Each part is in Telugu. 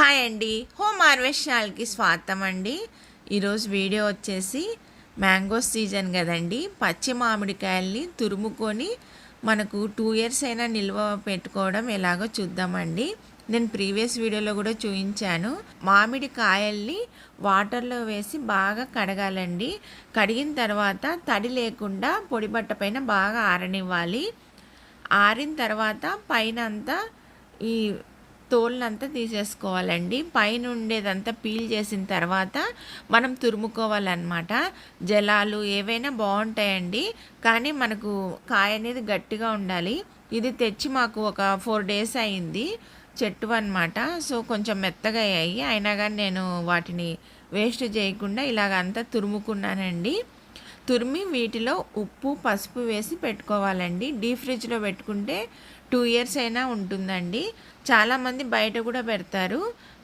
హాయ్ అండి. హోమ్ హార్వెస్ట్ ఛానల్కి స్వాగతం అండి. ఈరోజు వీడియో వచ్చేసి మ్యాంగో సీజన్ కదండి. పచ్చి మామిడికాయల్ని తురుముకొని మనకు టూ ఇయర్స్ అయినా నిల్వ పెట్టుకోవడం ఎలాగో చూద్దామండి. నేను ప్రీవియస్ వీడియోలో కూడా చూపించాను. మామిడి కాయల్ని వాటర్లో వేసి బాగా కడగాలండి. కడిగిన తర్వాత తడి లేకుండా పొడి బట్ట పైన బాగా ఆరనివ్వాలి. ఆరిన తర్వాత పైన అంతా ఈ తోళ్ళంతా తీసేసుకోవాలండి. పైన ఉండేదంతా పీల్ చేసిన తర్వాత మనం తురుముకోవాలన్నమాట. జలాలు ఏవైనా బాగుంటాయండి కానీ మనకు కాయ అనేది గట్టిగా ఉండాలి. ఇది తెచ్చి మాకు ఒక ఫోర్ డేస్ అయింది చెట్టు అనమాట సో కొంచెం మెత్తగా అయ్యాయి. అయినా కానీ నేను వాటిని వేస్ట్ చేయకుండా ఇలాగంతా తురుముకున్నానండి. తురిమి వీటిలో ఉప్పు పసుపు వేసి పెట్టుకోవాలండి. డీప్ ఫ్రిడ్జ్లో పెట్టుకుంటే టూ ఇయర్స్ అయినా ఉంటుందండి. చాలామంది బయట కూడా పెడతారు.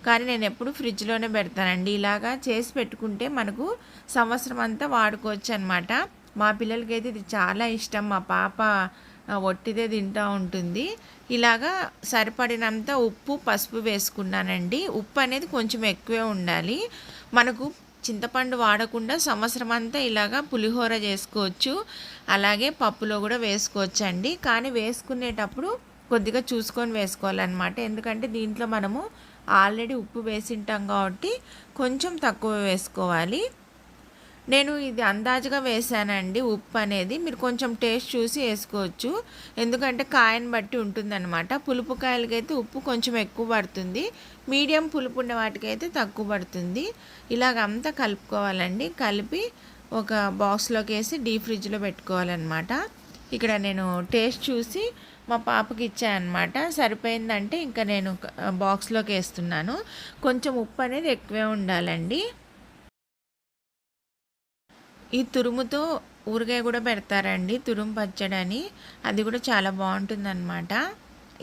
కానీ నేను ఎప్పుడు ఫ్రిడ్జ్లోనే పెడతానండి. ఇలాగా చేసి పెట్టుకుంటే మనకు సంవత్సరం అంతా వాడుకోవచ్చు అనమాట మా పిల్లలకైతే ఇది చాలా ఇష్టం. మా పాప ఒట్టిదే తింటూ ఉంటుంది. ఇలాగా సరిపడినంత ఉప్పు పసుపు వేసుకున్నానండి. ఉప్పు అనేది కొంచెం ఎక్కువే ఉండాలి. మనకు చింతపండు వాడకుండా సంవత్సరం అంతా ఇలాగా పులిహోర చేసుకోవచ్చు. అలాగే పప్పులో కూడా వేసుకోవచ్చు అండి కానీ వేసుకునేటప్పుడు కొద్దిగా చూసుకొని వేసుకోవాలన్నమాట. ఎందుకంటే దీంట్లో మనము ఆల్రెడీ ఉప్పు వేసింటాం కాబట్టి కొంచెం తక్కువ వేసుకోవాలి. నేను ఇది అందాజుగా వేసానండి ఉప్పు అనేది మీరు కొంచెం టేస్ట్ చూసి వేసుకోవచ్చు. ఎందుకంటే కాయని బట్టి ఉంటుందన్నమాట. పులుపు కాయలకైతే ఉప్పు కొంచెం ఎక్కువ పడుతుంది. మీడియం పులుపు ఉన్న వాటికైతే తక్కువ పడుతుంది. ఇలాగ అంతా కలుపుకోవాలండి. కలిపి ఒక బాక్స్లోకి వేసి డీప్ ఫ్రిడ్జ్లో పెట్టుకోవాలన్నమాట. ఇక్కడ నేను టేస్ట్ చూసి మా పాపకి ఇచ్చానమాట సరిపోయిందంటే ఇంకా నేను బాక్స్లోకి వేస్తున్నాను. కొంచెం ఉప్పు అనేది ఎక్కువే ఉండాలండి. ఈ తురుముతో ఊరగాయ కూడా పెడతారండి. తురుము పచ్చడని. అది కూడా చాలా బాగుంటుందన్నమాట.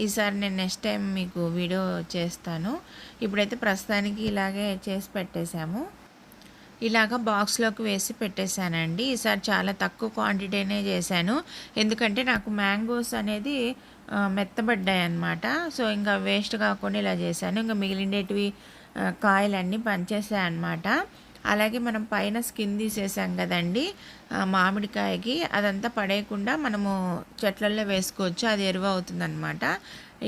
ఈసారి నేను నెక్స్ట్ టైం మీకు వీడియో చేస్తాను. ఇప్పుడైతే ప్రస్తుతానికి ఇలాగే చేసి పెట్టేశాము. ఇలాగ బాక్స్లోకి వేసి పెట్టేశానండి. ఈసారి చాలా తక్కువ క్వాంటిటీనే చేశాను. ఎందుకంటే నాకు మ్యాంగోస్ అనేది మెత్తబడ్డాయి అనమాట సో ఇంకా వేస్ట్ కాకుండా ఇలా చేశాను. ఇంకా మిగిలిండేటివి కాయలన్నీ పనిచేసాయి అనమాట అలాగే మనం పైన స్కిన్ తీసేసాం కదండి మామిడికాయకి అదంతా పడేయకుండా మనము చెట్లల్లో వేసుకోవచ్చు అది ఎరువు అవుతుందన్నమాట.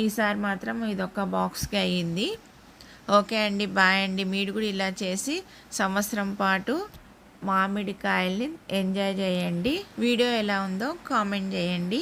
ఈసారి మాత్రం ఇది ఒక బాక్స్కి అయ్యింది. ఓకే అండి బాయ్ అండి. మీరు కూడా ఇలా చేసి సంవత్సరం పాటు మామిడికాయల్ని ఎంజాయ్ చేయండి. వీడియో ఎలా ఉందో కామెంట్ చేయండి.